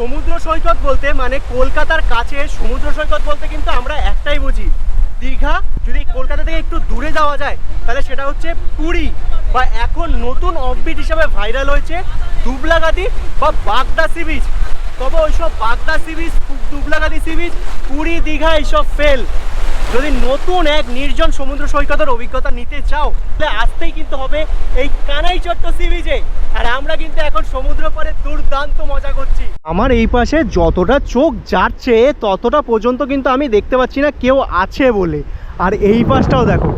সমুদ্র সৈকত বলতে মানে কলকাতার কাছে, সমুদ্র সৈকত বলতে কিন্তু আমরা একটাই বুঝি। দীঘা, যদি কলকাতা থেকে একটু দূরে যাওয়া যায়, তাহলে সেটা হচ্ছে পুরী বা এখন নতুন অফবিট হিসাবে ভাইরাল হয়েছে দুবলাগাদি বা বাগদা সি বিচ তবে ওইসব Bagda sea beach Dublagadi sea beach Puri, Digha, এইসব ফেল যদি নতুন এক নির্জন সমুদ্র সৈকতের অভিজ্ঞতা নিতে চাও, তাহলে আসতেই কিন্তু হবে এই কানাই চট্ট সি আর আমরা কিন্তু এখন সমুদ্র পাড়ে দুর্দান্ত মজা করছি। আমার এই পাশে যতটা চোখ যাচ্ছে, ততটা পর্যন্ত কিন্তু আমি দেখতে পাচ্ছি না কেউ আছে বলে। আর এই পাশটাও দেখো,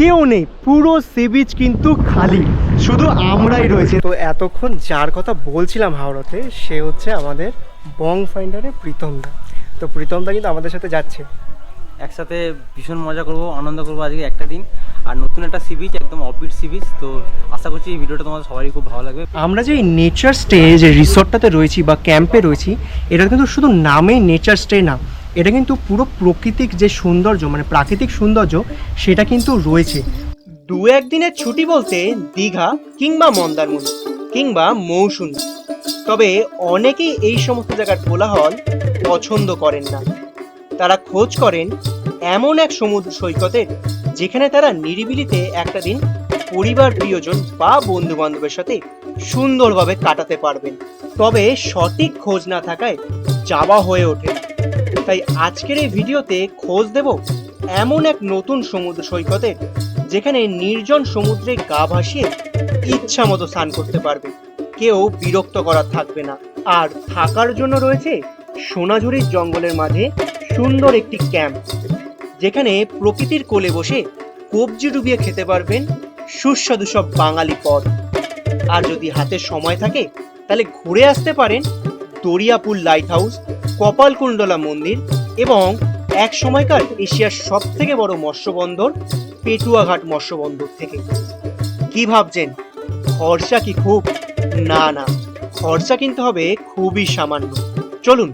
কেউ নেই, পুরো সি বিচ কিন্তু খালি। শুধু আমরাই রয়েছে। তো এতক্ষণ যার কথা বলছিলাম হাওড়াতে, সে হচ্ছে আমাদের বং ফাইন্ডারে প্রীতমদা তো প্রীতমদা কিন্তু আমাদের সাথে যাচ্ছে। একসাথে ভীষণ মজা করব আনন্দ করব আজকে একটা দিন। আর নতুন একটা সি বিচ একদম অফবিট সি বিচ তো আশা করছি এই ভিডিওটা তোমাদের সবারই খুব ভালো লাগবে। আমরা যে নেচার স্টে যে রিসর্টটাতে রয়েছি বা ক্যাম্পে রয়েছি এটা কিন্তু শুধু নামেই নেচার স্টে না এটা কিন্তু পুরো প্রকৃতিক যে সৌন্দর্য মানে প্রাকৃতিক সৌন্দর্য সেটা কিন্তু রয়েছে। দু একদিনের ছুটি বলতে দীঘা কিংবা মন্দারমণি কিংবা মৌসুমী। তবে অনেকেই এই সমস্ত জায়গার কোলাহল পছন্দ করেন না। তারা খোঁজ করেন এমন এক সমুদ্র সৈকতের যেখানে তারা নিরিবিলিতে একটা দিন পরিবার প্রিয়জন বা বন্ধু বান্ধবের সাথে সুন্দরভাবে কাটাতে পারবেন। তবে সঠিক খোঁজ না থাকায় যাওয়া হয়ে ওঠে তাই আজকের এই ভিডিওতে খোঁজ দেব এমন এক নতুন সমুদ্র সৈকতে যেখানে নির্জন সমুদ্রে গা ভাসিয়ে ইচ্ছা মতো স্নান করতে পারবে। কেউ বিরক্ত করার থাকবে না। আর থাকার জন্য রয়েছে সোনাঝুরির জঙ্গলের মাঝে সুন্দর একটি ক্যাম্প, যেখানে প্রকৃতির কোলে বসে কবজি ডুবিয়ে খেতে পারবেন সুস্বাদু সব বাঙালি পদ। আর যদি হাতে সময় থাকে, তাহলে ঘুরে আসতে পারেন দরিয়াপুর লাইট হাউস কপালকুণ্ডলা মন্দির এবং এক সময়কার এশিয়ার সব থেকে বড় মৎস্যবন্দর পেটুয়াঘাট মৎস্যবন্দর থেকে। কি ভাবছেন? খরচা কি খুব? না না, খরচা কিন্তু হবে খুবই সামান্য। চলুন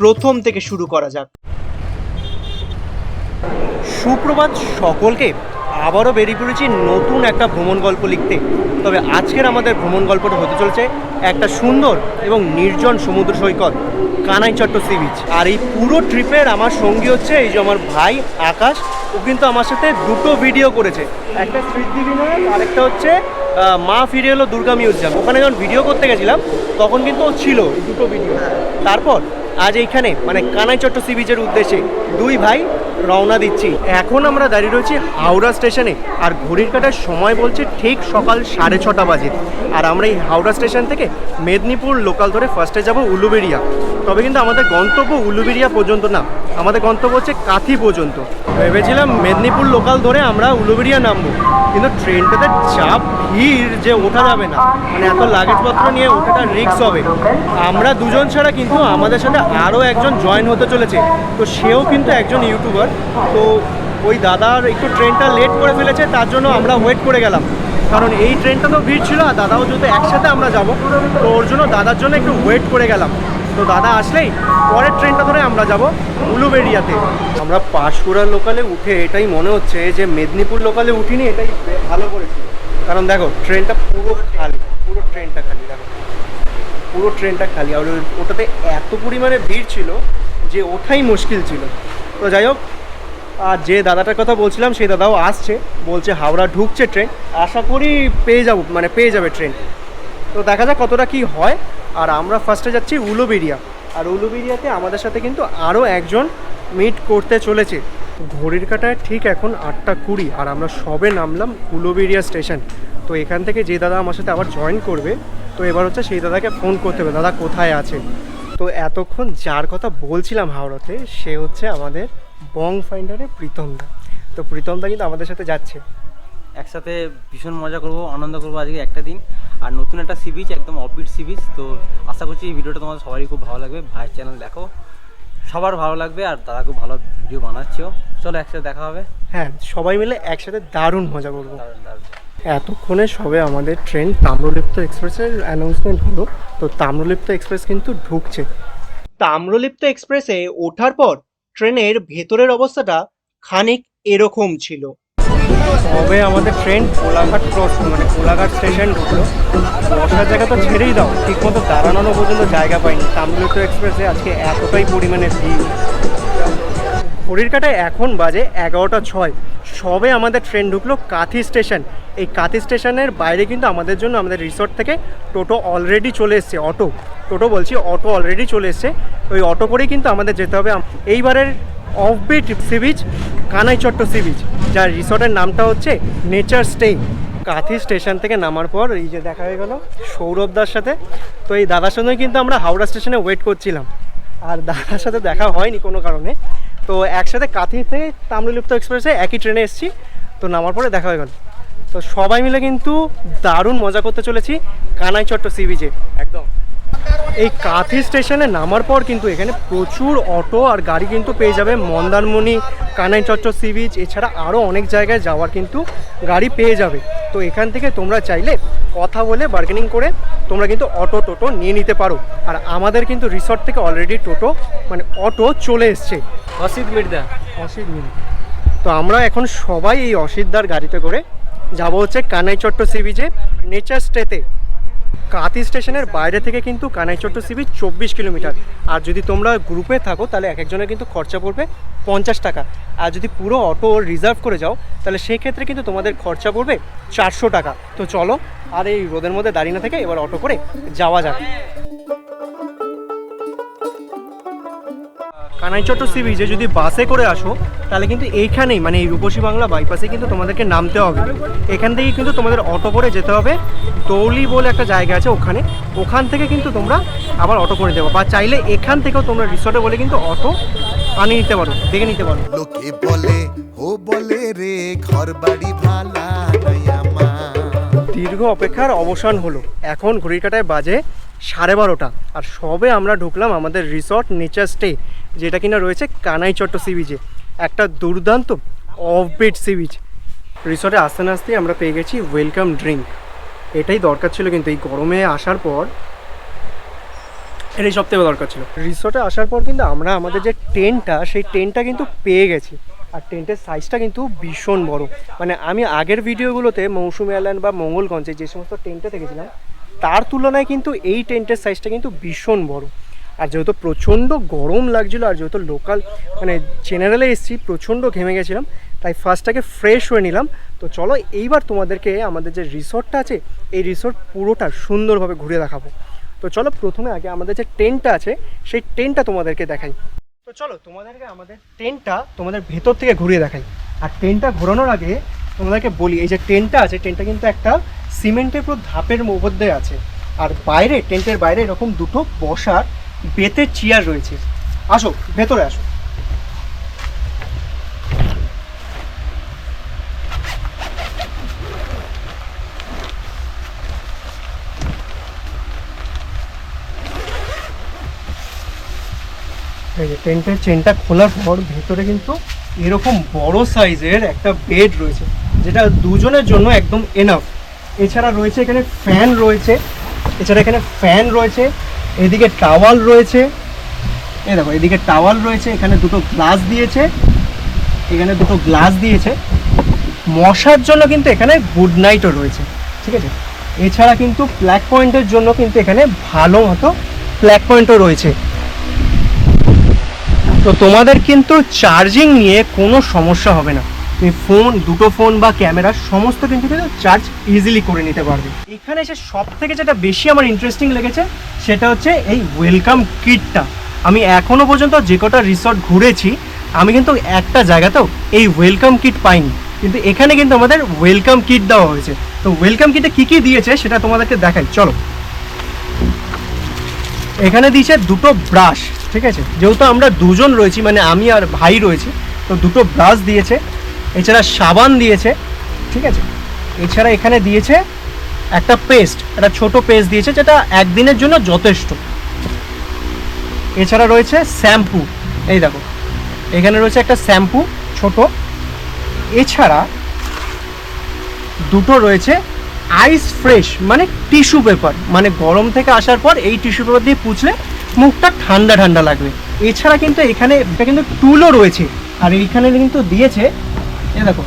প্রথম থেকে শুরু করা যাক। সুপ্রভাত সকলকে আবারও বেরিয়ে পড়েছি নতুন একটা ভ্রমণ গল্প লিখতে। তবে আজকের আমাদের ভ্রমণ গল্পটা হতে চলেছে একটা সুন্দর এবং নির্জন সমুদ্র সৈকত কানাইচট্ট সি বিচ। আর এই পুরো ট্রিপের আমার সঙ্গী হচ্ছে এই যে আমার ভাই আকাশ, ও কিন্তু আমার সাথে দুটো ভিডিও করেছে। একটা স্মৃতি বিনয় আরেকটা হচ্ছে মা ফিরে এলো দুর্গা মিউজিয়াম। ওখানে যখন ভিডিও করতে গেছিলাম, তখন কিন্তু ও ছিল দুটো ভিডিও তারপর আজ এইখানে মানে কানাইচট্ট সি বিচের উদ্দেশ্যে দুই ভাই রওনা দিচ্ছি। এখন আমরা দাঁড়িয়ে রয়েছি হাওড়া স্টেশনে। আর ঘড়ির কাটার সময় বলছে ঠিক সকাল সাড়ে ছটা বাজে। আর আমরা এই হাওড়া স্টেশন থেকে মেদিনীপুর লোকাল ধরে ফার্স্টে যাব উলুবেড়িয়া। তবে কিন্তু আমাদের গন্তব্য উলুবেড়িয়া পর্যন্ত না। আমাদের গন্তব্য হচ্ছে কাথি পর্যন্ত। ভেবেছিলাম মেদিনীপুর লোকাল ধরে আমরা উলুবেড়িয়া নামবো। কিন্তু ট্রেনটাতে চাপ, ভিড় যে ওঠা যাবে না। মানে এত লাগেজপত্র নিয়ে ওঠাটা রিস্ক হবে। আমরা দুজন ছাড়া কিন্তু আমাদের সাথে আরও একজন জয়েন হতে চলেছে। তো সেও কিন্তু একজন ইউটিউবার তো ওই দাদার একটু ট্রেনটা লেট করে ফেলেছে, তার জন্য আমরা ওয়েট করে গেলাম। কারণ এই ট্রেনটা তো ভিড় ছিল, আর দাদাও যেহেতু একসাথে আমরা যাব, তো ওর জন্য দাদার জন্য একটু ওয়েট করে গেলাম। তো দাদা আসলেই পরের ট্রেনটা ধরে আমরা যাব উলুবেড়িয়াতে। আমরা পাঁশকুড়া লোকালে উঠে এটাই মনে হচ্ছে যে মেদিনীপুর লোকালে উঠিনি, এটাই ভালো করেছিল কারণ দেখো ট্রেনটা পুরো খালি, পুরো ট্রেনটা খালি, দেখো। পুরো ট্রেনটা খালি। আর ওটাতে এত পরিমাণে ভিড় ছিল যে ওঠাই মুশকিল ছিল। তো যাই হোক, আর যে দাদাটার কথা বলছিলাম, সেই দাদাও আসছে, বলছে হাওড়া ঢুকছে ট্রেন। আশা করি পেয়ে যাব মানে পেয়ে যাবে ট্রেন। তো দেখা যাক কতটা কি হয়। আর আমরা ফার্স্টে যাচ্ছি উলুবেরিয়া আর উলুবেরিয়াতে আমাদের সাথে কিন্তু আরও একজন মিট করতে চলেছে। ঘড়ির কাটায় ঠিক এখন আটটা কুড়ি, আর আমরা সবে নামলাম উলুবেরিয়া স্টেশন। তো এখান থেকে যে দাদা আমার সাথে আবার জয়েন করবে, তো এবার হচ্ছে সেই দাদাকে ফোন করতে হবে, দাদা কোথায় আছে? তো এতক্ষণ যার কথা বলছিলাম হাওড়াতে সে হচ্ছে আমাদের বং ফাইন্ডারে প্রীতমদা তো প্রীতমদা কিন্তু আমাদের সাথে যাচ্ছে। একসাথে ভীষণ মজা করব আনন্দ করব আজকে একটা দিন। আর নতুন একটা সি বিচ একদম অফবিট সি বিচ তো আশা করছি এই ভিডিওটা তোমাদের সবারই খুব ভালো লাগবে। ভাইয়ের চ্যানেল দেখো। সবার ভালো লাগবে আর দাদা খুব ভালো ভিডিও বানাচ্ছেও। চলো একসাথে দেখা হবে। হ্যাঁ সবাই মিলে একসাথে দারুণ মজা করব। দারুণ দারুণ। এতক্ষণে সবে আমাদের ট্রেন তাম্রলিপ্ত এক্সপ্রেসের অ্যানাউন্সমেন্ট হলো তো তাম্রলিপ্ত এক্সপ্রেস কিন্তু ঢুকছে। তাম্রলিপ্ত এক্সপ্রেসে ওঠার পর ট্রেনের ভেতরের অবস্থাটা খানিক এরকম ছিল। তবে আমাদের ট্রেন কোলাঘাট ক্রস মানে কোলাঘাট স্টেশন ঢুকলো। বসার জায়গা তো ছেড়েই দাও ঠিকমতো দাঁড়ানো পর্যন্ত জায়গা পাইনি। তাম্রলিপ্ত এক্সপ্রেসে আজকে এতটাই পরিমাণে ভিড়। ঘড়ির কাটায় এখন বাজে এগারোটা ছয়। সবে আমাদের ট্রেন ঢুকলো কাথি স্টেশন এই কাথি স্টেশনের বাইরে কিন্তু আমাদের জন্য আমাদের রিসোর্ট থেকে টোটো অলরেডি চলে এসছে, অটো। টোটো বলছি, অটো অলরেডি চলে এসছে। ওই অটো করেই কিন্তু আমাদের যেতে হবে। এইবারের offbeat sea beach Kanaichatta sea beach যার রিসোর্টের নামটা হচ্ছে নেচার স্টে কাথি স্টেশন থেকে নামার পর এই যে দেখা হয়ে গেল সৌরভদার সাথে। তো এই দাদার সঙ্গে কিন্তু আমরা হাওড়া স্টেশনে ওয়েট করছিলাম। আর দাদার সাথে দেখা হয়নি কোনো কারণে। তো একসাথে কাঁথি থেকে তাম্রলিপ্ত এক্সপ্রেসে একই ট্রেনে এসেছি। তো নামার পরে দেখা হয়ে গেল তো সবাই মিলে কিন্তু দারুণ মজা করতে চলেছি কানাইচট্ট সি বিচে একদম। এই কাঁথি স্টেশনে নামার পর কিন্তু এখানে প্রচুর অটো আর গাড়ি কিন্তু পেয়ে যাবে মন্দারমণি কানাইচট্ট সি বিচ এছাড়া আরও অনেক জায়গায় যাওয়ার কিন্তু গাড়ি পেয়ে যাবে। তো এখান থেকে তোমরা চাইলে কথা বলে বার্গেনিং করে তোমরা কিন্তু অটো টোটো নিয়ে নিতে পারো। আর আমাদের কিন্তু রিসর্ট থেকে অলরেডি টোটো মানে অটো চলে এসছে। অসিত মির্দা অসিত মিনিট তো আমরা এখন সবাই এই অসিতদার গাড়িতে করে যাব হচ্ছে কানাইচট্ট সি বিচে নেচার স্টেতে। কাতি স্টেশনের বাইরে থেকে কিন্তু কানাইচট্ট সি সিবি চব্বিশ কিলোমিটার। আর যদি তোমরা গ্রুপে থাকো, তাহলে এক একজনের কিন্তু খরচা পড়বে পঞ্চাশ টাকা। আর যদি পুরো অটো রিজার্ভ করে যাও, তাহলে সেই ক্ষেত্রে কিন্তু তোমাদের খরচা পড়বে চারশো টাকা। তো চলো, আর এই রোদের মধ্যে দাঁড়িয়ে না থেকে এবার অটো করে যাওয়া যাক। কানাইচট্ট সি বিচে যদি বাসে করে আসো তাহলে কিন্তু এইখানেই মানে এই রূপসী বাংলা বাইপাসে কিন্তু তোমাদেরকে নামতে হবে। এখান থেকেই কিন্তু তোমাদের অটো করে যেতে হবে। দৌলি বলে একটা জায়গা আছে ওখানে। ওখান থেকে কিন্তু তোমরা আবার অটো করে দেবো। বা চাইলে এখান থেকেও তোমরা রিসর্টে বলে কিন্তু অটো আনিয়ে নিতে পারো দেখে নিতে পারো। লোকে বলে ও বলে রে ঘর বাড়ি ভালা দীর্ঘ অপেক্ষার অবসান হলো। এখন ঘড়ির কাটায় বাজে সাড়ে বারোটা। আর সবে আমরা ঢুকলাম আমাদের রিসর্ট নেচার স্টে যেটা কিনা রয়েছে কানাইচট্ট সি বিচে। একটা দুর্দান্ত অফবিট সি বিচ। রিসর্টে আসতে না আসতেই আমরা পেয়ে গেছি ওয়েলকাম ড্রিঙ্ক এটাই দরকার ছিল কিন্তু এই গরমে আসার পর, এটাই সব থেকে দরকার ছিল। রিসর্টে আসার পর কিন্তু আমরা আমাদের যে টেন্টটা সেই টেন্টটা কিন্তু পেয়ে গেছি। আর টেন্টের সাইজটা কিন্তু ভীষণ বড়। মানে আমি আগের ভিডিওগুলোতে মৌসুমি আইল্যান্ড বা মঙ্গলগঞ্জে যে সমস্ত টেন্টে দেখেছিলাম, তার তুলনায় কিন্তু এই টেন্টের সাইজটা কিন্তু ভীষণ বড়। আর যেহেতু প্রচণ্ড গরম লাগছিল আর যেহেতু লোকাল মানে জেনারেলে এসেছি, প্রচণ্ড ঘেমে গেছিলাম, তাই ফার্স্টটাকে ফ্রেশ হয়ে নিলাম। তো চলো এইবার তোমাদেরকে আমাদের যে রিসর্টটা আছে, এই রিসর্ট পুরোটা সুন্দরভাবে ঘুরে দেখাবো। তো চলো প্রথমে আগে আমাদের যে টেন্টটা আছে, সেই টেন্টটা তোমাদেরকে দেখাই। তো চলো তোমাদেরকে আমাদের টেন্টটা তোমাদের ভেতর থেকে ঘুরিয়ে দেখাই। আর টেন্টটা ঘোরানোর আগে তোমাদেরকে বলি, এই যে টেন্টটা আছে টেন্টটা কিন্তু একটা সিমেন্টের পুরো ধাপের মধ্যে আছে। আর বাইরে টেন্টের বাইরে এরকম দুটো বসার বেতের চেয়ার রয়েছে। আসো, ভেতরে আসো। টেন্টের চেনটা খোলার পর ভেতরে কিন্তু এরকম বড় সাইজের একটা বেড রয়েছে, যেটা দুজনের জন্য একদম এনাফ এছাড়া রয়েছে এখানে ফ্যান রয়েছে, এছাড়া এখানে ফ্যান রয়েছে। এদিকে টাওয়াল রয়েছে। এই দেখো, এদিকে টাওয়াল রয়েছে, এখানে দুটো গ্লাস দিয়েছে, এখানে দুটো গ্লাস দিয়েছে। মশার জন্য কিন্তু এখানে গুড নাইটও রয়েছে, ঠিক আছে? এছাড়া কিন্তু ব্ল্যাক পয়েন্টের জন্য কিন্তু এখানে ভালো মতো ব্ল্যাক পয়েন্টও রয়েছে। তো তোমাদের কিন্তু চার্জিং নিয়ে কোনো সমস্যা হবে না। তুমি ফোন, দুটো ফোন বা ক্যামেরা সমস্ত কিন্তু কিন্তু চার্জ ইজিলি করে নিতে পারবে। এখানে এসে সব থেকে যেটা বেশি আমার ইন্টারেস্টিং লেগেছে, সেটা হচ্ছে এই ওয়েলকাম কিটটা আমি এখনও পর্যন্ত যে কটা রিসর্ট ঘুরেছি, আমি কিন্তু একটা জায়গাতেও এই ওয়েলকাম কিট পাইনি। কিন্তু এখানে কিন্তু আমাদের ওয়েলকাম কিট দেওয়া হয়েছে। তো ওয়েলকাম কিটে কী কী দিয়েছে, সেটা তোমাদেরকে দেখাই। চলো। এখানে দিয়েছে দুটো ব্রাশ ঠিক আছে? যেহেতু আমরা দুজন রয়েছি মানে আমি আর ভাই রয়েছি, তো দুটো ব্রাশ দিয়েছে। এছাড়া সাবান দিয়েছে, ঠিক আছে? এছাড়া এখানে দিয়েছে একটা পেস্ট, একটা ছোট পেস্ট দিয়েছে যেটা একদিনের জন্য যথেষ্ট। এছাড়া রয়েছে শ্যাম্পু, এই দেখো, এখানে রয়েছে একটা শ্যাম্পু ছোট। এছাড়া দুটো রয়েছে আইস ফ্রেশ মানে টিস্যু পেপার মানে গরম থেকে আসার পর এই টিস্যু পেপার দিয়ে পুছলে মুখটা ঠান্ডা ঠান্ডা লাগবে। এছাড়া কিন্তু এখানে কিন্তু টুলও রয়েছে, আর এইখানে কিন্তু দিয়েছে এ দেখো,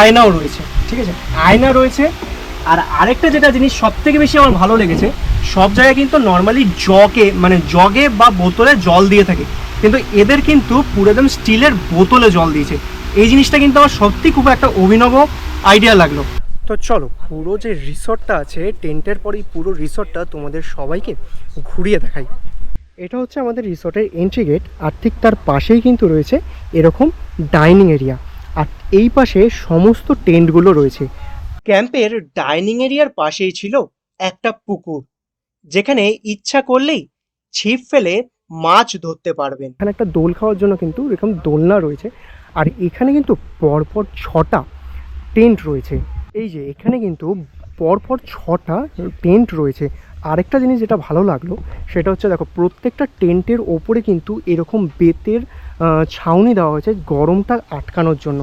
আয়নাও রয়েছে, ঠিক আছে? আয়না রয়েছে, আর আরেকটা যেটা জিনিস সব থেকে বেশি আমার ভালো লেগেছে, সব জায়গায় কিন্তু নর্মালি জগে মানে জগে বা বোতলে জল দিয়ে থাকে, কিন্তু এদের কিন্তু পুরো একদম স্টিলের বোতলে জল দিয়েছে। এই জিনিসটা কিন্তু আমার সত্যি খুব একটা অভিনব আইডিয়া লাগল। তো চলো, পুরো যে রিসর্টটা আছে, টেন্টের পরেই পুরো রিসর্টটা তোমাদের সবাইকে ঘুরিয়ে দেখাই। এটা হচ্ছে আমাদের রিসর্টের এন্ট্রি গেট আর ঠিক তার পাশেই কিন্তু রয়েছে এরকম ডাইনিং এরিয়া আর এই পাশে সমস্ত টেন্টগুলো রয়েছে। ক্যাম্পের ডাইনিং এরিয়ার পাশেই ছিল একটা পুকুর, যেখানে ইচ্ছা করলেই ছিপ ফেলে মাছ ধরতে পারবেন। এখানে একটা দোল খাওয়ার জন্য কিন্তু এরকম দোলনা রয়েছে আর এখানে কিন্তু পরপর ছটা টেন্ট রয়েছে। এই যে এখানে কিন্তু পরপর ছটা টেন্ট রয়েছে। আরেকটা জিনিস যেটা ভালো লাগল সেটা হচ্ছে দেখো প্রত্যেকটা টেন্টের ওপরে কিন্তু এরকম বেতের ছাউনি দেওয়া হয়েছে গরমটা আটকানোর জন্য।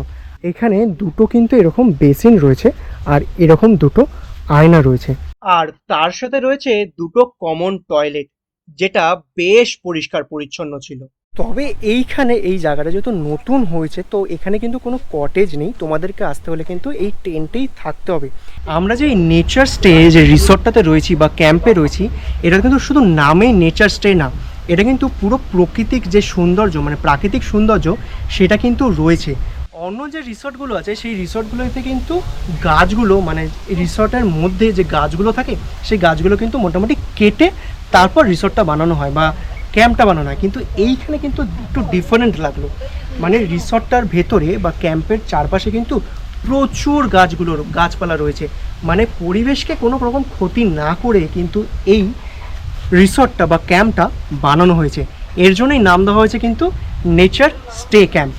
এখানে দুটো কিন্তু এরকম বেসিন রয়েছে আর এরকম দুটো আয়না রয়েছে। আর তার সাথে রয়েছে দুটো কমন টয়লেট যেটা বেশ পরিষ্কার পরিচ্ছন্ন ছিল। তবে এইখানে এই জায়গাটা যেহেতু নতুন হয়েছে তো এখানে কিন্তু কোনো কটেজ নেই। তোমাদেরকে আসতে হলে কিন্তু এই টেন্টেই থাকতে হবে। আমরা যে এই নেচার স্টে যে রিসর্টটাতে রয়েছি বা ক্যাম্পে রয়েছি এটা কিন্তু শুধু নামেই নেচার স্টে না এটা কিন্তু পুরো প্রকৃতিক যে সৌন্দর্য মানে প্রাকৃতিক সৌন্দর্য, সেটা কিন্তু রয়েছে। অন্য যে রিসর্টগুলো আছে, সেই রিসর্টগুলোতে কিন্তু গাছগুলো মানে রিসর্টের মধ্যে যে গাছগুলো থাকে, সেই গাছগুলো কিন্তু মোটামুটি কেটে তারপর রিসর্টটা বানানো হয় বা ক্যাম্পটা বানানো হয়। কিন্তু এইখানে কিন্তু একটু ডিফারেন্ট লাগল। মানে রিসর্টটার ভেতরে বা ক্যাম্পের চারপাশে কিন্তু প্রচুর গাছগুলোর গাছপালা রয়েছে। মানে পরিবেশকে কোনো রকম ক্ষতি না করে কিন্তু এই রিসর্টটা বা ক্যাম্পটা বানানো হয়েছে। এর জন্যই নাম দেওয়া হয়েছে কিন্তু নেচার স্টে ক্যাম্প।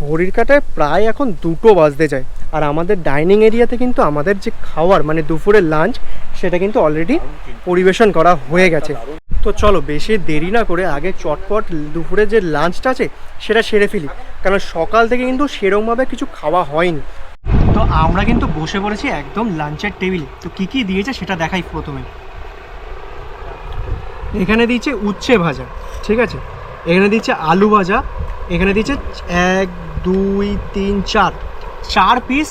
ঘড়ির কাটায় প্রায় এখন দুটো বাজতে যায়। আর আমাদের ডাইনিং এরিয়াতে কিন্তু আমাদের যে খাওয়ার মানে দুপুরের লাঞ্চ, সেটা কিন্তু অলরেডি পরিবেশন করা হয়ে গেছে। তো চলো বেশি দেরি না করে আগে চটপট দুপুরে যে লাঞ্চটা আছে, সেটা সেরে ফেলি। কারণ সকাল থেকে কিন্তু সেরকমভাবে কিছু খাওয়া হয়নি। তো আমরা কিন্তু বসে পড়েছি একদম লাঞ্চের টেবিল। তো কী কী দিয়েছে সেটা দেখাই প্রথমে। এখানে দিয়েছে উচ্ছে ভাজা, ঠিক আছে? এখানে দিচ্ছে আলু ভাজা, এখানে দিচ্ছে এক, দুই, তিন, চার। চার পিস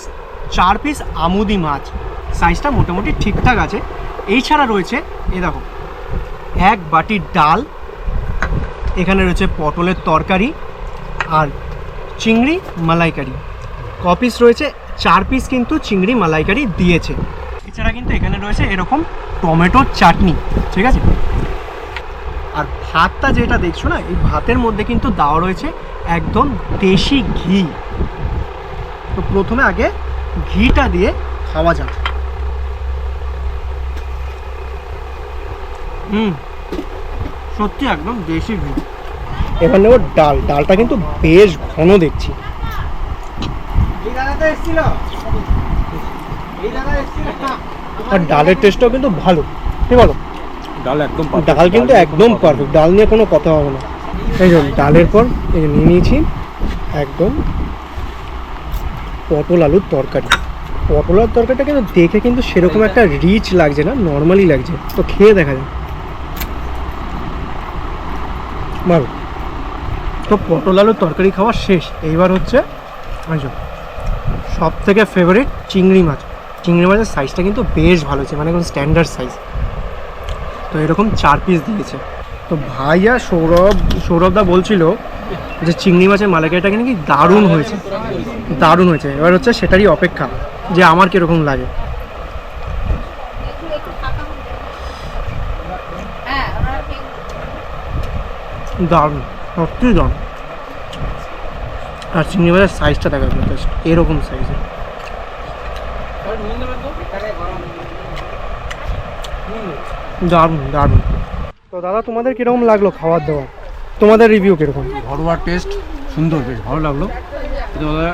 চার পিস আমুদি মাছ। সাইজটা মোটামুটি ঠিকঠাক আছে। এই ছাড়া রয়েছে, এ দেখো, এক বাটি ডাল, এখানে রয়েছে পটলের তরকারি আর চিংড়ি মালাইকারি। ক পিস রয়েছে, চার পিস কিন্তু চিংড়ি মালাইকারি দিয়েছে। এছাড়া কিন্তু এখানে রয়েছে এরকম টমেটোর চাটনি, ঠিক আছে? আর ভাতটা যেটা দেখছ না এই ভাতের মধ্যে কিন্তু দেওয়া রয়েছে একদম দেশি ঘি। তো প্রথমে আগে ঘিটা দিয়ে খাওয়া যাক। হুম সত্যি একদম দেশি ঘি। এবার নেব ডাল। ডালটা কিন্তু বেশ ঘন দেখছি। আর ডালের টেস্টটাও কিন্তু ভালো। কি বলো? ডাল একদম ডাল কিন্তু একদম পারফেক্ট ডাল নিয়ে কোনো কথা হবে না। এই জন্য ডালের পর এই যে নিয়ে নিয়েছি একদম পটল আলুর তরকারি। পটল আলুর তরকারিটা কিন্তু দেখে কিন্তু সেরকম একটা রিচ লাগছে না নর্মালি লাগছে। তো খেয়ে দেখা যায় ভালো তো পটল আলুর তরকারি খাওয়া শেষ। এইবার হচ্ছে সব থেকে ফেভারিট চিংড়ি মাছ। চিংড়ি মাছের সাইজটা কিন্তু বেশ ভালো হয়েছে মানে কোনো স্ট্যান্ডার্ড সাইজ তো এরকম চার পিস দিয়েছে। তো ভাইয়া সৌরভ, সৌরভদা বলছিল যে চিংড়ি মাছের মালাইকারিটা নাকি দারুণ হয়েছে। দারুণ হয়েছে। এবার হচ্ছে সেটারই অপেক্ষা যে আমার কীরকম লাগে। দারুণ, সত্যি দারুণ। আর চিংড়ি মাছের সাইজটা দেখা যাবে জাস্ট এরকম সাইজের দারুণ দারুণ। তো দাদা তোমাদের কীরকম লাগল খাবার দাবার? তোমাদের রিভিউ কীরকম? ঘরোয়া টেস্ট সুন্দর বেশ ভালো লাগল। কিন্তু দাদা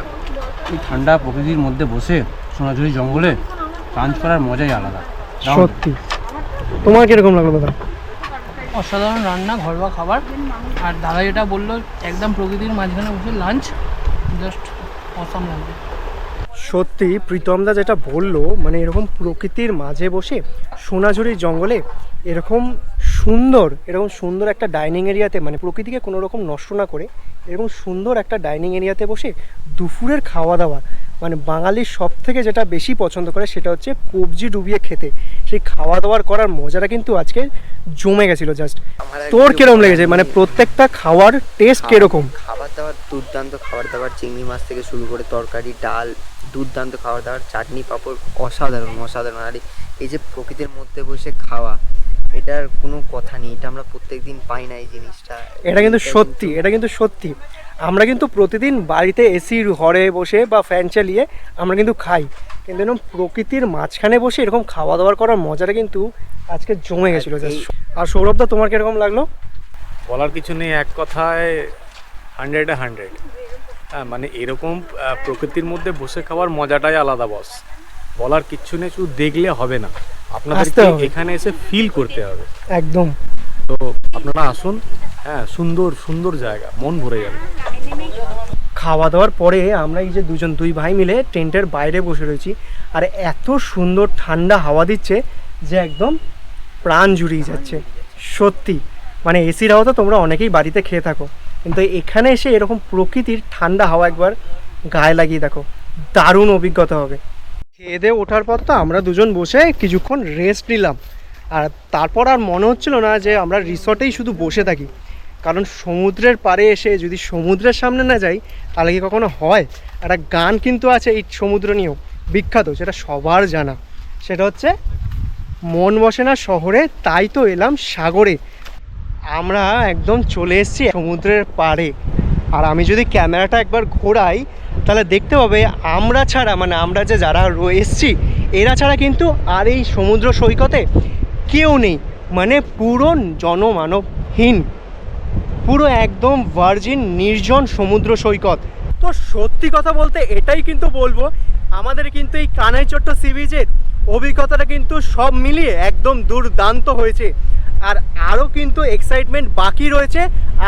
এই ঠান্ডা প্রকৃতির মধ্যে বসে সোনাঝুরি জঙ্গলে লাঞ্চ করার মজাই আলাদা। সত্যি। তোমার কীরকম লাগল দাদা? অসাধারণ রান্না ঘরোয়া খাবার। আর দাদা যেটা বলল একদম প্রকৃতির মাঝখানে বসে লাঞ্চ জাস্ট অসাম লাগবে সত্যি প্রীতমদা যেটা বলল মানে এরকম প্রকৃতির মাঝে বসে সোনাঝুরি জঙ্গলে এরকম সুন্দর এরকম সুন্দর একটা ডাইনিং এরিয়াতে মানে প্রকৃতিকে কোনো রকম নষ্ট না করে এরকম সুন্দর একটা ডাইনিং এরিয়াতে বসে দুপুরের খাওয়া দাওয়া মানে বাঙালির সব থেকে যেটা বেশি পছন্দ করে সেটা হচ্ছে কবজি ডুবিয়ে খেতে। সেই খাওয়া দাওয়ার করার মজাটা কিন্তু আজকে জমে গেছিল জাস্ট তোর কিরম লেগেছে? মানে প্রত্যেকটা খাওয়ার টেস্ট কীরকম? খাবার দাবার দুর্দান্ত খাবার দাবার চিংড়ি মাছ থেকে শুরু করে তরকারি ডাল দুর্দান্ত খাবার দাবার চাটনি পাঁপড় অসাধারণ অসাধারণ। আর এই যে প্রকৃতির মধ্যে বসে খাওয়া এটার কোনো কথা নেই। এটা আমরা প্রত্যেক দিন পাই না এই জিনিসটা। এটা কিন্তু সত্যি এটা কিন্তু সত্যি। আমরা কিন্তু প্রতিদিন বাড়িতে এসির ঘরে বসে বা ফ্যান চালিয়ে আমরা কিন্তু খাই। কিন্তু এরকম প্রকৃতির মাঝখানে বসে এরকম খাওয়া দাওয়া করার মজাটা কিন্তু আজকে জমে গেছিল আর সৌরভদা তোমার কীরকম লাগল? বলার কিছু নেই এক কথায় হান্ড্রেডে হান্ড্রেড মানে এরকম প্রকৃতির মধ্যে বসে খাওয়ার মজাটাই আলাদা বস বলার কিচ্ছু নেই শুধু দেখলে হবে না। আপনাদেরকে এখানে এসে ফিল করতে হবে। একদম। তো আপনারা আসুন হ্যাঁ সুন্দর সুন্দর জায়গা মন ভরে যাবে। খাওয়া দাওয়ার পরে আমরা এই যে দুজন দুই ভাই মিলে টেন্টের বাইরে বসে রয়েছি আর এত সুন্দর ঠান্ডা হাওয়া দিচ্ছে যে একদম প্রাণ জুড়িয়ে যাচ্ছে। সত্যি মানে এসির হাওয়া তো তোমরা অনেকেই বাড়িতে খেয়ে থাকো। কিন্তু এখানে এসে এরকম প্রকৃতির ঠান্ডা হাওয়া একবার গায়ে লাগিয়ে দেখো। দারুণ অভিজ্ঞতা হবে। খেয়ে দিয়ে ওঠার পর তো আমরা দুজন বসে কিছুক্ষণ রেস্ট নিলাম। আর তারপর আর মনে হচ্ছিল না যে আমরা রিসর্টেই শুধু বসে থাকি। কারণ সমুদ্রের পাড়ে এসে যদি সমুদ্রের সামনে না যাই, তাহলে কি কখনো হয়? একটা গান কিন্তু আছে এই সমুদ্র নিয়েও, বিখ্যাত, সেটা সবার জানা। সেটা হচ্ছে, মন বসে না শহরে, তাই তো এলাম সাগরে। আমরা একদম চলে এসেছি সমুদ্রের পাড়ে। আর আমি যদি ক্যামেরাটা একবার ঘোরাই, তাহলে দেখতে পাবে আমরা ছাড়া মানে আমরা যে যারা রয়েছি এরা ছাড়া কিন্তু আর এই সমুদ্র সৈকতে কেউ নেই। মানে পুরো জনমানবহীন, পুরো একদম ভার্জিন নির্জন সমুদ্র সৈকত। তো সত্যি কথা বলতে এটাই কিন্তু বলব, আমাদের কিন্তু এই কানাই চট্ট সি বিচের অভিজ্ঞতাটা কিন্তু সব মিলিয়ে একদম দুর্দান্ত হয়েছে। আর আরও কিন্তু এক্সাইটমেন্ট বাকি রয়েছে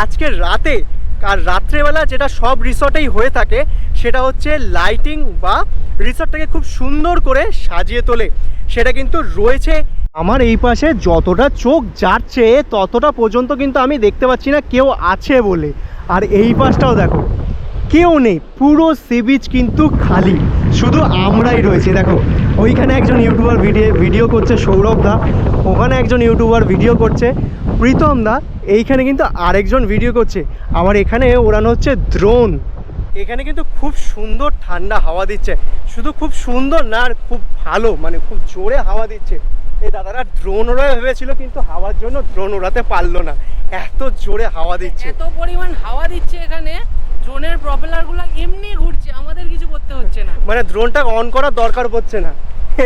আজকের রাতে। আর রাত্রেবেলা যেটা সব রিসর্টেই হয়ে থাকে, সেটা হচ্ছে লাইটিং বা রিসর্টটাকে খুব সুন্দর করে সাজিয়ে তোলে। সেটা কিন্তু রয়েছে। আমার এই পাশে যতটা চোখ যাচ্ছে, ততটা পর্যন্ত কিন্তু আমি দেখতে পাচ্ছি না কেউ আছে বলে। আর এই পাশটাও দেখো কেউ নেই, পুরো সি বিচ কিন্তু খালি। শুধু আমরাই রয়েছি। দেখো, ওইখানে একজন ইউটিউবার ভিডিও ভিডিও করছে সৌরভ দা। ওখানে একজন ইউটিউবার ভিডিও করছে প্রীতম দা। এইখানে কিন্তু আরেকজন ভিডিও করছে। আমার এখানে ওড়ানো হচ্ছে দ্রোন এখানে কিন্তু খুব সুন্দর ঠান্ডা হাওয়া দিচ্ছে। শুধু খুব সুন্দর না, আর খুব ভালো মানে খুব জোরে হাওয়া দিচ্ছে। এই দাদারা ড্রোন ওড়ায় ভেবেছিল, কিন্তু হাওয়ার জন্য ড্রোন ওড়াতে পারল না। এত জোরে হাওয়া দিচ্ছে। এত পরিমাণ হাওয়া দিচ্ছে এখানে। ড্রোনের প্রপেলারগুলো এমনি ঘুরছে, আমাদের কিছু করতে হচ্ছে না। মানে ড্রোনটা অন করার দরকার পড়ছে না।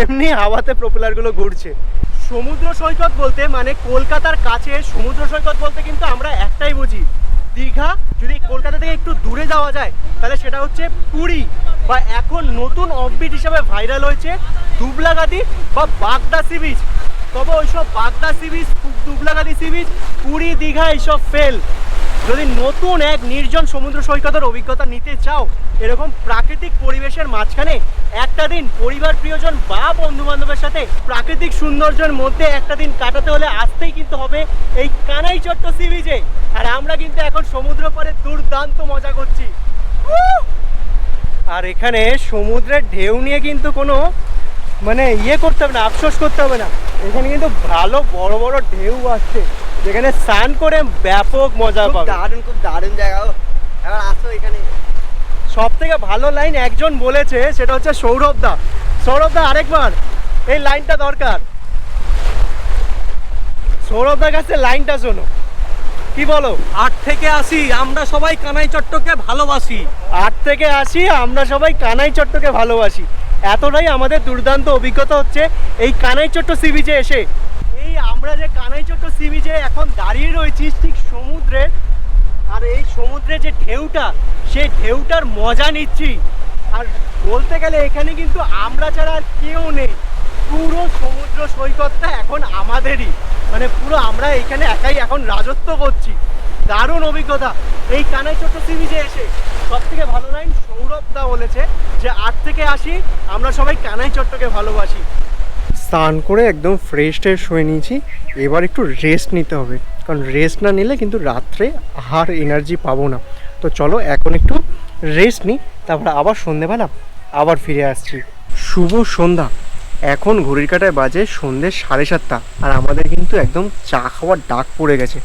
এমনি হাওয়াতে প্রপেলারগুলো ঘুরছে। সমুদ্র সৈকত বলতে মানে কলকাতার কাছে, সমুদ্র সৈকত বলতে কিন্তু আমরা একটাই বুঝি। দীঘা, যদি কলকাতা থেকে একটু দূরে যাওয়া যায়, তাহলে সেটা হচ্ছে পুরী। বা এখন নতুন অফবিট হিসাবে ভাইরাল হয়েছে দুবলাগাদি বা বাগদা সি বিচ তবে ওইসব Bagda sea beach Dublagadi sea beach Puri, Digha, এইসব ফেল যদি নতুন এক নির্জন সমুদ্র সৈকতের অভিজ্ঞতা নিতে চাও, এরকম প্রাকৃতিক পরিবেশের মাঝখানে একটা দিন পরিবার প্রিয়জন বা বন্ধু বান্ধবের সাথে প্রাকৃতিক সৌন্দর্যের মধ্যে একটা দিন কাটাতে হলে আসতেই কিন্তু হবে এই কানাই চট্ট সি বিচে আর আমরা কিন্তু এখন সমুদ্র পাড়ে দুর্দান্ত মজা করছি। আর এখানে সমুদ্রের ঢেউ নিয়ে কিন্তু কোনো মানে ইয়ে করতে হবে না আফসোস করতে হবে না। এখানে কিন্তু ভালো বড় বড় ঢেউ আসছে যেখানে স্নান করে ব্যাপক মজা পাবে। দারুণ খুব দারুণ জায়গা। এবার আসো এখানে। সব থেকে ভালো লাইন একজন বলেছে সেটা হচ্ছে সৌরভ দা। সৌরভ দা আরেকবার এই লাইনটা দরকার। সৌরভ দার কাছে লাইনটা শোনো। কি বলো? আট থেকে আসি আমরা সবাই কানাই চট্টকে ভালোবাসি। আট থেকে আসি আমরা সবাই কানাই চট্টকে ভালোবাসি। এতটাই আমাদের দুর্দান্ত অভিজ্ঞতা হচ্ছে এই কানাই চট্ট সি বিচে এসে। এই আমরা যে কানাইচট্ট সি বিচে এখন দাঁড়িয়ে রয়েছি ঠিক সমুদ্রের, আর এই সমুদ্রে যে ঢেউটা, সেই ঢেউটার মজা নিচ্ছি। আর বলতে গেলে এখানে কিন্তু আমরা ছাড়া আর কেউ নেই। পুরো সমুদ্র সৈকতটা এখন আমাদেরই। মানে পুরো আমরা এখানে একাই এখন রাজত্ব করছি। দারুণ অভিজ্ঞতা। এই কানাই চট্ট সি বিচে এসে সব থেকে ভালো লাইন সৌরভ দা বলেছে যে আট থেকে আসি, আমরা সবাই কানাই চট্টকে ভালোবাসি। স্নান করে একদম ফ্রেশ ট্রেশ হয়ে নিয়েছি। এবার একটু রেস্ট নিতে হবে। কারণ রেস্ট না নিলে কিন্তু রাত্রে আর এনার্জি পাবো না। তো চলো এখন একটু রেস্ট নিই। তারপরে আবার সন্ধেবেলা আবার ফিরে আসছি। শুভ সন্ধ্যা। এখন ঘড়ির কাটায় বাজে সন্ধ্যে সাড়ে সাতটা আর আমাদের কিন্তু একদম চা খাওয়ার ডাক পড়ে গেছে।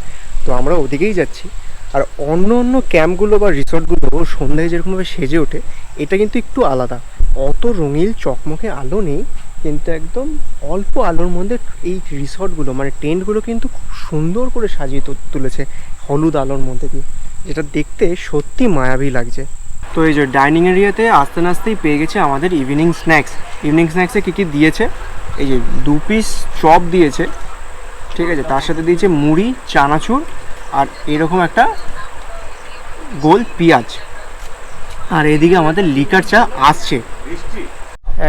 তো আমরা ওদিকেই যাচ্ছি। আর অন্য অন্য ক্যাম্পগুলো বা রিসর্টগুলো সন্ধ্যায় যেরকমভাবে সেজে ওঠে, এটা কিন্তু একটু আলাদা। অত রঙিন চকমকে আলো নেই, কিন্তু একদম অল্প আলোর মধ্যে এই রিসর্টগুলো মানে টেন্টগুলো কিন্তু খুব সুন্দর করে সাজিয়ে তুলেছে হলুদ আলোর মধ্যে দিয়ে। যেটা দেখতে সত্যি মায়াবী লাগছে। তো এই যে ডাইনিং এরিয়াতে আস্তে আস্তেই পেয়ে গেছে আমাদের ইভিনিং স্ন্যাক্স ইভিনিং স্ন্যাক্সে কী কী দিয়েছে? এই যে দু পিস চপ দিয়েছে, ঠিক আছে? তার সাথে দিয়েছে মুড়ি, চানাচুর আর এরকম একটা গোল পেঁয়াজ। আর এদিকে আমাদের লিকার চা আসছে।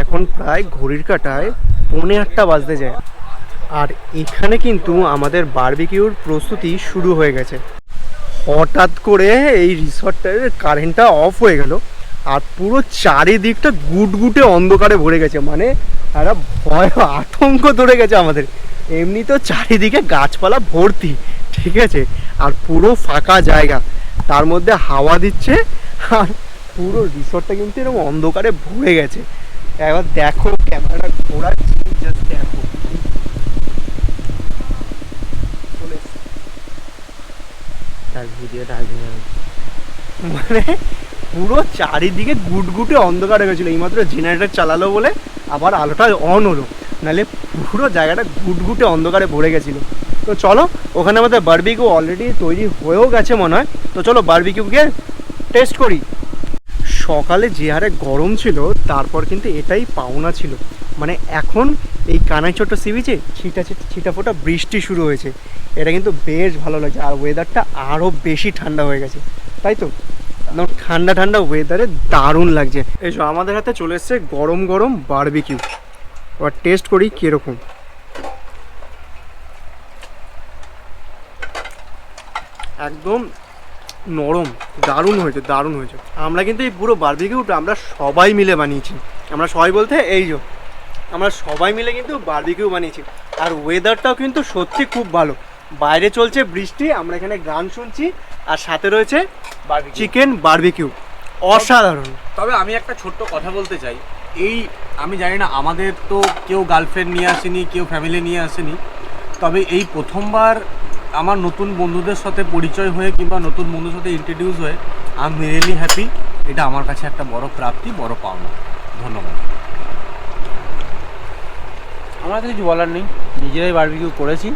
এখন প্রায় ঘড়ির কাটায় পৌনে আটটা বাজতে যায়। আর এখানে কিন্তু আমাদের বারবিকিউর প্রস্তুতি শুরু হয়ে গেছে। হঠাৎ করে এই রিসর্টের কারেন্টটা অফ হয়ে গেল আর পুরো চারিদিকটা গুটগুটে অন্ধকারে ভরে গেছে। মানে একটা ভয়, আতঙ্ক ধরে গেছে আমাদের। এমনি তো চারিদিকে গাছপালা ভর্তি, ঠিক আছে? আর পুরো ফাঁকা জায়গা। তার মধ্যে হাওয়া দিচ্ছে আর পুরো রিসর্টটা কিন্তু এরকম অন্ধকারে ভরে গেছে। একবার দেখো, ক্যামেরাটা ঘোরাচ্ছি জাস্ট দেখো চলে এসছে। তার ভিডিওটা আগে মানে পুরো চারিদিকে গুটগুটে অন্ধকার হয়ে গেছিল, এইমাত্র জেনারেটর চালালো বলে আবার আলোটা অন হলো। নাহলে পুরো জায়গাটা গুটগুটে অন্ধকারে ভরে গেছিল। তো চলো, ওখানে আমাদের বারবিকিউ অলরেডি তৈরি হয়েও গেছে মনে হয়। তো চলো বারবিকিউকে টেস্ট করি। সকালে যে হারে গরম ছিল, তারপর কিন্তু এটাই পাওনা ছিল। মানে এখন এই কানাই ছোট্ট সি বিচে ছিটা ছিটা ফোটা বৃষ্টি শুরু হয়েছে। এটা কিন্তু বেশ ভালো লাগছে। আর ওয়েদারটা আরও বেশি ঠান্ডা হয়ে গেছে। তাই তো? একদম ঠান্ডা ঠান্ডা ওয়েদারে দারুণ লাগছে। এসো, আমাদের হাতে চলে এসছে গরম গরম বারবিকিউ এবার টেস্ট করি কীরকম। একদম নরম, দারুণ হয়েছে দারুণ হয়েছে। আমরা কিন্তু এই পুরো বারবিকিউটা আমরা সবাই মিলে বানিয়েছি। আমরা সবাই বলতে এই যে আমরা সবাই মিলে কিন্তু বার্বিকিউ বানিয়েছি। আর ওয়েদারটাও কিন্তু সত্যি খুব ভালো। বাইরে চলছে বৃষ্টি আমরা এখানে গান শুনছি আর সাথে রয়েছে চিকেন বারবিকিউ অসাধারণ। তবে আমি একটা ছোট্ট কথা বলতে চাই। এই আমি জানি না আমাদের তো কেউ গার্লফ্রেন্ড নিয়ে আসেনি কেউ ফ্যামিলি নিয়ে আসেনি। তবে এই প্রথমবার আমার নতুন বন্ধুদের সাথে পরিচয় হয়ে কিংবা নতুন বন্ধুর সাথে ইন্ট্রোডিউস হয়ে আই এম রিয়েলি হ্যাপি এটা আমার কাছে একটা বড় প্রাপ্তি বড় পাওনা। ধন্যবাদ। আমার তো কিছু বলার নেই। নিজেরাই বারবিকিউ করেছি।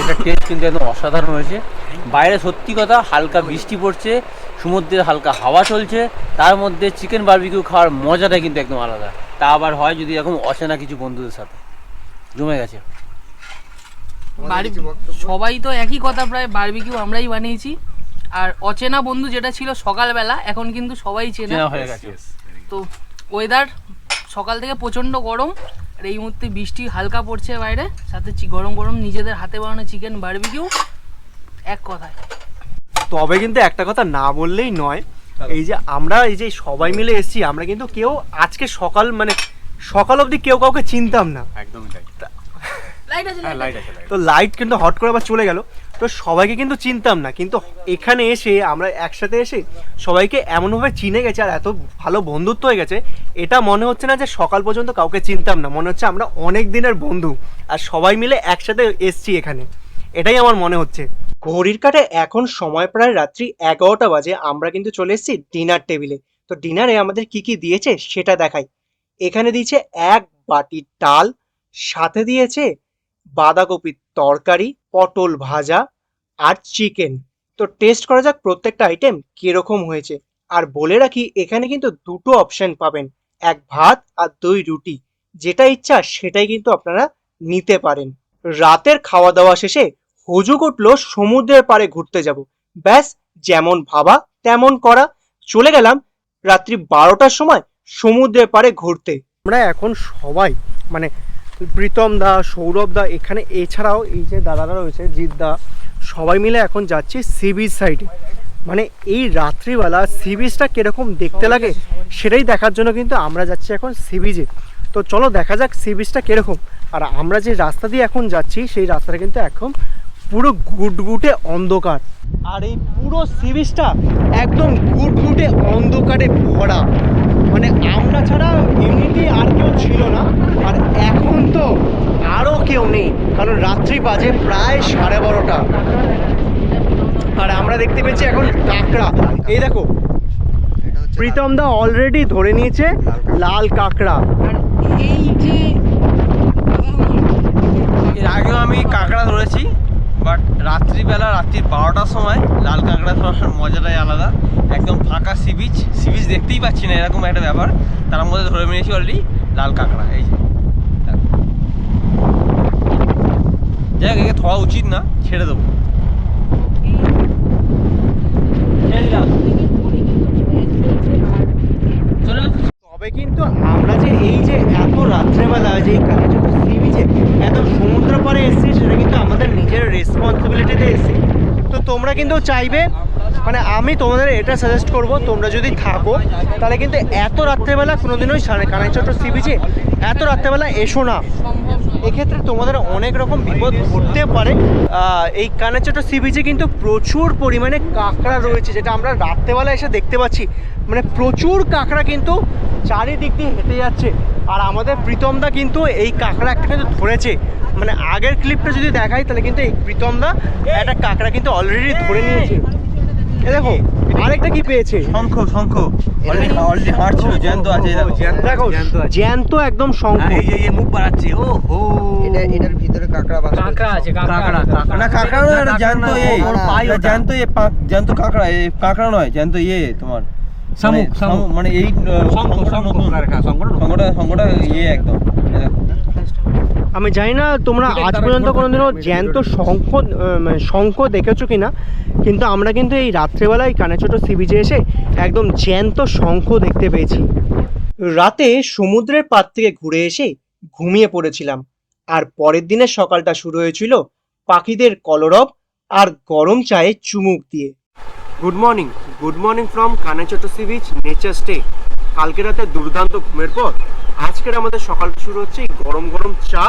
এটা টেস্ট কিন্তু একদম অসাধারণ হয়েছে। বাইরে সত্যি কথা হালকা বৃষ্টি পড়ছে সমুদ্রের হালকা হাওয়া চলছে তার মধ্যে চিকেন বারবিকিউ খাওয়ার মজাটা কিন্তু একদম আলাদা। তা আবার হয় যদি এরকম অচেনা কিছু বন্ধুদের সাথে। জমে গেছে। বাড়ি সবাই তো একই কথা প্রায় বারবিকিউ আমরাই বানিয়েছি। আর অচেনা বন্ধু যেটা ছিল সকালবেলা এখন কিন্তু সবাই চেনা। চেনা হয়ে গেছে। তো ওয়েদার সকাল থেকে প্রচণ্ড গরম আর এই মুহূর্তে বৃষ্টি হালকা পড়ছে বাইরে সাথে চি- গরম গরম নিজেদের হাতে বানানো চিকেন বারবিকিউ এক কথায়। তবে কিন্তু একটা কথা না বললেই নয় এই যে আমরা এই যে সবাই মিলে এসেছি আমরা কিন্তু কেউ আজকে সকাল মানে সকাল অবধি কেউ কাউকে চিনতাম না। একদমই তাই। লাইট আছে হ্যাঁ লাইট আছে। লাইট তো লাইট কিন্তু হট করে আবার চলে গেল। তো সবাইকে কিন্তু চিনতাম না। কিন্তু এখানে এসে আমরা একসাথে এসে সবাইকে এমনভাবে চিনে গেছে আর এত ভালো বন্ধুত্ব হয়ে গেছে, এটা মনে হচ্ছে না যে সকাল পর্যন্ত কাউকে চিনতাম না। মনে হচ্ছে আমরা অনেক দিনের বন্ধু আর সবাই মিলে একসাথে এসছি এখানে। এটাই আমার মনে হচ্ছে। ঘড়ির কাটে এখন সময় প্রায় রাত্রি এগারোটা বাজে। আমরা কিন্তু চলে এসেছি ডিনার টেবিলে। তো ডিনারে আমাদের কি কি দিয়েছে সেটা দেখাই। এখানে দিয়েছে এক বাটি ডাল, সাথে দিয়েছে বাঁধাকপির তরকারি, পটল ভাজা আর চিকেন তো টেস্ট করা যাক প্রত্যেকটা আইটেম কীরকম হয়েছে। আর বলে রাখি, এখানে কিন্তু দুটো অপশন পাবেন, এক ভাত আর দুই রুটি। যেটা ইচ্ছা সেটাই কিন্তু আপনারা নিতে পারেন। রাতের খাওয়া দাওয়া শেষে হুজুক উঠল, সমুদ্রের পাড়ে ঘুরতে যাব। ব্যাস, যেমন ভাবা, তেমন করা। চলে গেলাম রাত্রি বারোটার সময় সমুদ্রের পাড়ে ঘুরতে। আমরা এখন সবাই মানে প্রীতম দা, সৌরভ দা, এখানে এছাড়াও এই যে দাদারা রয়েছে, জিৎ দা, সবাই মিলে এখন যাচ্ছি সি বিচ সাইডে মানে এই রাত্রিবেলা সি বিচটা কীরকম দেখতে লাগে সেটাই দেখার জন্য কিন্তু আমরা যাচ্ছি এখন সি বিচে তো চলো দেখা যাক সি বিচটা কীরকম। আর আমরা যে রাস্তা দিয়ে এখন যাচ্ছি, সেই রাস্তাটা কিন্তু এখন পুরো গুটগুটে অন্ধকার। আর এই পুরো সি বিচটা একদম গুটগুটে অন্ধকারে ভরা। মানে আমরা ছাড়া এমনিতেই আর কেউ ছিল না। আর এখন তো আরও কেউ নেই, কারণ রাত্রি বাজে প্রায় সাড়ে বারোটা। আর আমরা দেখতে পেয়েছি এখন কাঁকড়া। এই দেখো, প্রীতম দা অলরেডি ধরে নিয়েছে লাল কাঁকড়া। এই যে এর আগেও আমি কাঁকড়া ধরেছি। বাট রাত্রিবেলা রাত্রি বারোটার সময় লাল কাঁকড়া ধরার মজাটাই আলাদা। একদম ফাঁকা সি বিচ সি বিচ দেখতেই পাচ্ছি না এরকম একটা ব্যাপার। তার মধ্যে ধরে নিয়েছি অলরেডি লাল কাঁকড়া এই যে। যাই হোক একে ধোয়া উচিত না ছেড়ে দেবো। তবে কিন্তু আমরা যে এই যে এত রাত্রেবেলা যে এই বিচে এত সমুদ্র পাড়ে এসেছি সেটা কিন্তু আমাদের নিজের রেসপন্সিবিলিটিতে এসেছি। তো তোমরা কিন্তু চাইবে মানে আমি তোমাদের এটা সাজেস্ট করব, তোমরা যদি থাকো, তাহলে কিন্তু এত রাত্রেবেলা কোনোদিনই কানাইচট্র সি বিচে এত রাত্রেবেলা এসো না। এক্ষেত্রে তোমাদের অনেক রকম বিপদ ঘটতে পারে। এই কানাচটো সি বিচে কিন্তু প্রচুর পরিমাণে কাঁকড়া রয়েছে, যেটা আমরা রাত্রেবেলা এসে দেখতে পাচ্ছি। মানে প্রচুর কাঁকড়া কিন্তু চারিদিক দিয়ে হেঁটে যাচ্ছে। আর আমাদের প্রীতমদা কিন্তু এই কাঁকড়া একটা কিন্তু ধরেছে। মানে আগের ক্লিপটা যদি দেখাই তাহলে কিন্তু এই প্রীতমদা একটা কাঁকড়া কিন্তু অলরেডি ধরে নিয়েছে। এ দেখো আরেকটা কি পেয়েছে? শঙ্খ শঙ্খ। অলরেডি অলরেডি হাঁটছিল জ্যান্ত আছে দেখো। দেখো জ্যান্ত একদম শঙ্খ। এই যে মুখ বাড়াচ্ছে ও হো। এটা এটার ভিতরে কাঁকড়া বাস কাঁকড়া আছে কাঁকড়া না জ্যান্ত এ। জ্যান্ত এ জ্যান্ত কাঁকড়া এ কাঁকড়া নয় জ্যান্ত ইয়ে তোমার। মানে মানে এই ইয়ে একদম। আমি জানি না তোমরা আজ পর্যন্ত কোনোদিনও জ্যান্ত শঙ্খ মানে শঙ্খ দেখেছ কিনা? কিন্তু আমরা কিন্তু এই রাত্রেবেলায় কানেছোট সি বিচে এসে একদম জ্যান্ত শঙ্খ দেখতে পেয়েছি। রাতে সমুদ্রের পাড় থেকে ঘুরে এসে ঘুমিয়ে পড়েছিলাম। আর পরের দিনের সকালটা শুরু হয়েছিল পাখিদের কলরব আর গরম চায়ে চুমুক দিয়ে। Good morning good morning from Kanachat sea beach nature stay কালকে রাতে দুর্দান্ত ঘুমের পর আজকের আমাদের সকালটা শুরু হচ্ছে এই গরম গরম চা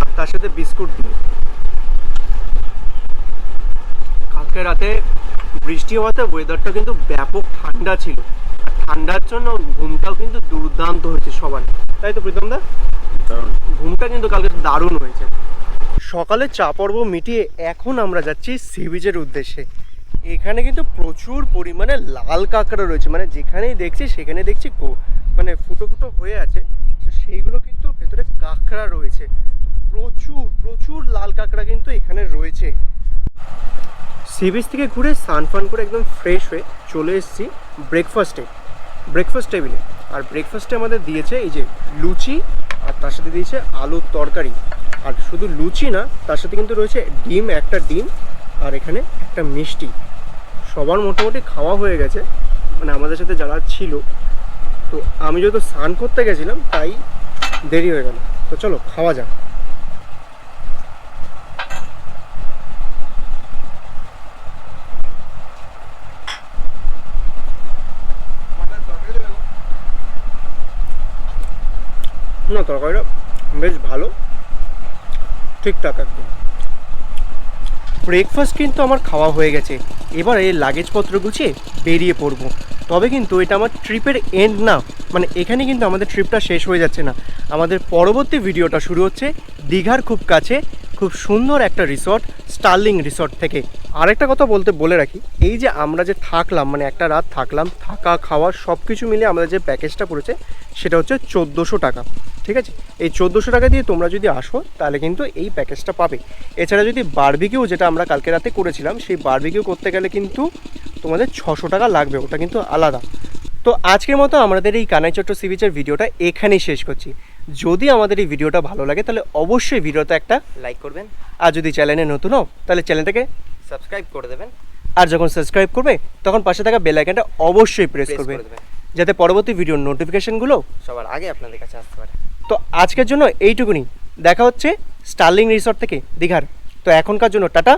আর তার সাথে বিস্কুট দিয়ে। কালকে রাতে বৃষ্টি হওয়াতে ওয়েদারটা কিন্তু ব্যাপক ঠান্ডা ছিল। আর ঠান্ডার জন্য ঘুমটাও কিন্তু দুর্দান্ত হয়েছে সবার। তাই তো প্রীতম দা? ঘুমটা কিন্তু কালকে দারুণ হয়েছে। সকালে চা পর্ব মিটিয়ে এখন আমরা যাচ্ছি সি বিচের উদ্দেশ্যে। এখানে কিন্তু প্রচুর পরিমাণে লাল কাঁকড়া রয়েছে। মানে যেখানেই দেখছি সেখানে দেখছি মানে ফুটো ফুটো হয়ে আছে। সেইগুলো কিন্তু ভেতরে কাঁকড়া রয়েছে। প্রচুর প্রচুর লাল কাঁকড়া কিন্তু এখানে রয়েছে। সি বিচ থেকে ঘুরে স্নান ফান করে একদম ফ্রেশ হয়ে চলে এসেছি ব্রেকফাস্টে ব্রেকফাস্ট টেবিলে আর ব্রেকফাস্টে আমাদের দিয়েছে এই যে লুচি, আর তার সাথে দিয়েছে আলুর তরকারি। আর শুধু লুচি না, তার সাথে কিন্তু রয়েছে ডিম, একটা ডিম আর এখানে একটা মিষ্টি। সবার মোটামুটি খাওয়া হয়ে গেছে মানে আমাদের সাথে যারা ছিল। তো আমি যেহেতু স্নান করতে গেছিলাম, তাই দেরি হয়ে গেল। তো চলো, খাওয়া যাক। না, তরকারিটা বেশ ভালো। ঠিকঠাক একদম। ব্রেকফাস্ট কিন্তু আমার খাওয়া হয়ে গেছে। এবার এই লাগেজপত্র গুছিয়ে বেরিয়ে পড়ব। তবে কিন্তু এটা আমার ট্রিপের এন্ড না। মানে এখানে কিন্তু আমাদের ট্রিপটা শেষ হয়ে যাচ্ছে না। আমাদের পরবর্তী ভিডিওটা শুরু হচ্ছে দীঘার খুব কাছে, খুব সুন্দর একটা রিসর্ট স্টার্লিং রিসর্ট থেকে। আরেকটা কথা বলতে, বলে রাখি, এই যে আমরা যে থাকলাম মানে একটা রাত থাকলাম, থাকা, খাওয়া সব কিছু মিলে আমাদের যে প্যাকেজটা পড়েছে, সেটা হচ্ছে চোদ্দোশো টাকা। ঠিক আছে? এই চোদ্দোশো টাকা দিয়ে তোমরা যদি আসো তাহলে কিন্তু এই প্যাকেজটা পাবে। এছাড়া যদি বারবিকিউ যেটা আমরা কালকে রাতে করেছিলাম সেই বারবিকিউ করতে গেলে কিন্তু তোমাদের ছশো টাকা লাগবে ওটা কিন্তু আলাদা। তো আজকের মতো আমাদের এই কানাইচট্ট সি বিচের ভিডিওটা এখানেই শেষ করছি। যদি আমাদের এই ভিডিওটা ভালো লাগে তাহলে অবশ্যই ভিডিওতে একটা লাইক করবেন। আর যদি চ্যানেলে নতুন হও তাহলে চ্যানেলটাকে সাবস্ক্রাইব করে দেবেন। আর যখন সাবস্ক্রাইব করবে তখন পাশে থাকা বেল আইকনটা অবশ্যই প্রেস প্রেস করবে। যাতে পরবর্তী ভিডিওর নোটিফিকেশনগুলো সবার আগে আপনাদের কাছে আসতে পারে। তো আজকের জন্য এইটুকুনি। দেখা হচ্ছে স্টার্লিং রিসর্ট থেকে দীঘার। তো এখনকার জন্য টাটা,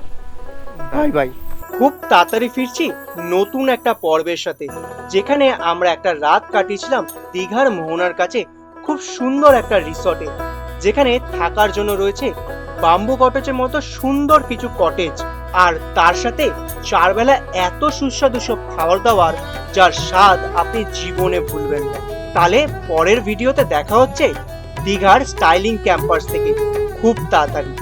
বাই বাই। খুব তাড়াতাড়ি ফিরছি নতুন একটা পর্বের সাথে, যেখানে আমরা একটা রাত কাটিয়েছিলাম দীঘার মোহনার কাছে খুব সুন্দর একটা রিসর্টে, যেখানে থাকার জন্য রয়েছে বাম্বু কটেজের মতো সুন্দর কিছু কটেজ, আর তার সাথে চারবেলা এত সুস্বাদু সব খাবার দাবার যার স্বাদ আপনি জীবনে ভুলবেন না। তাহলে পরের ভিডিওতে দেখা হচ্ছে দীঘার স্টাইলিং ক্যাম্পাস থেকে। খুব তাড়াতাড়ি।